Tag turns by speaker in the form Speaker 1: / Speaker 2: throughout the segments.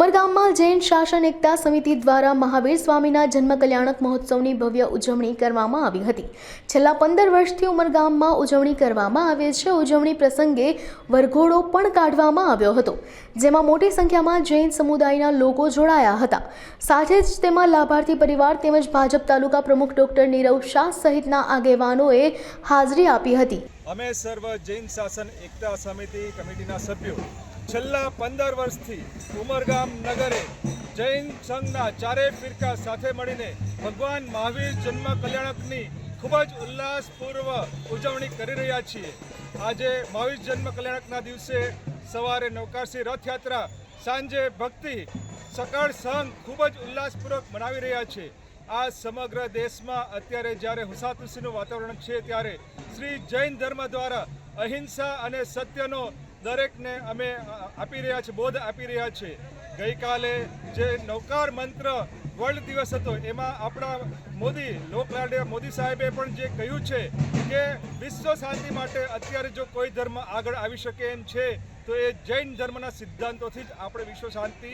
Speaker 1: ઉમરગામમાં જૈન શાસન એકતા સમિતિ દ્વારા મહાવીર સ્વામીના જન્મ કલ્યાણક મહોત્સવની ભવ્ય ઉજવણી કરવામાં આવી હતી. છેલ્લા પંદર વર્ષથી ઉમરગામમાં ઉજવણી કરવામાં આવે છે. ઉજવણી પ્રસંગે વરઘોડો પણ કાઢવામાં આવ્યો હતો, જેમાં મોટી સંખ્યામાં જૈન સમુદાયના લોકો જોડાયા હતા. સાથે જ તેમાં લાભાર્થી પરિવાર તેમજ ભાજપ તાલુકા પ્રમુખ ડોક્ટર નીરવ શાહ સહિતના આગેવાનોએ હાજરી આપી હતી.
Speaker 2: અમે સર્વ જૈન શાસન એકતા સમિતિ કમિટીના સભ્યો છેલ્લા પંદર વર્ષથી ઉમરગામ નગરે જૈન સંઘના ચારેય ફિરકા સાથે મળીને ભગવાન મહાવીર જન્મ કલ્યાણકની ખૂબ જ ઉલ્લાસપૂર્વ ઉજવણી કરી રહ્યા છીએ. આજે મહાવીર જન્મ કલ્યાણકના દિવસે સવારે નૌકાશી રથયાત્રા, સાંજે ભક્તિ, સકાળ સંઘ ખૂબ જ ઉલ્લાસપૂર્વક મનાવી રહ્યા છે. આ સમગ્ર દેશમાં અત્યારે જ્યારે હુસાતુસીનું વાતાવરણ છે ત્યારે શ્રી જૈન ધર્મ દ્વારા અહિંસા અને સત્યનો દરેકને અમે આપી રહ્યા છે બોધ આપી રહ્યા છે ગઈકાલે જે નૌકાર મંત્ર વર્લ્ડ દિવસ હતો, એમાં આપણા મોદી, લોકલાડ્યા મોદી સાહેબે પણ જે કહ્યું છે કે વિશ્વ શાંતિ માટે અત્યારે જો કોઈ ધર્મ આગળ આવી શકે એમ છે, તો એ જૈન ધર્મના સિદ્ધાંતોથી જ આપણે વિશ્વ શાંતિ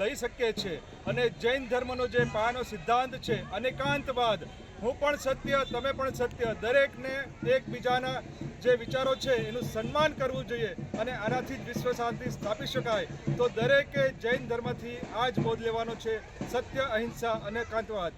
Speaker 2: લઈ શકીએ છીએ. અને જૈન ધર્મનો જે પાયાનો સિદ્ધાંત છે, અનેકાંતવાદ હું પણ સત્ય, તમે પણ સત્ય. દરેકને એકબીજાના જે વિચારો છે, એનું સન્માન કરવું જોઈએ અને આનાથી જ વિશ્વ શાંતિ સ્થાપી શકાય. તો દરેકે જૈન ધર્મથી આ જ બોધ લેવાનો છે, સત્ય, અહિંસા અને કાંતવાદ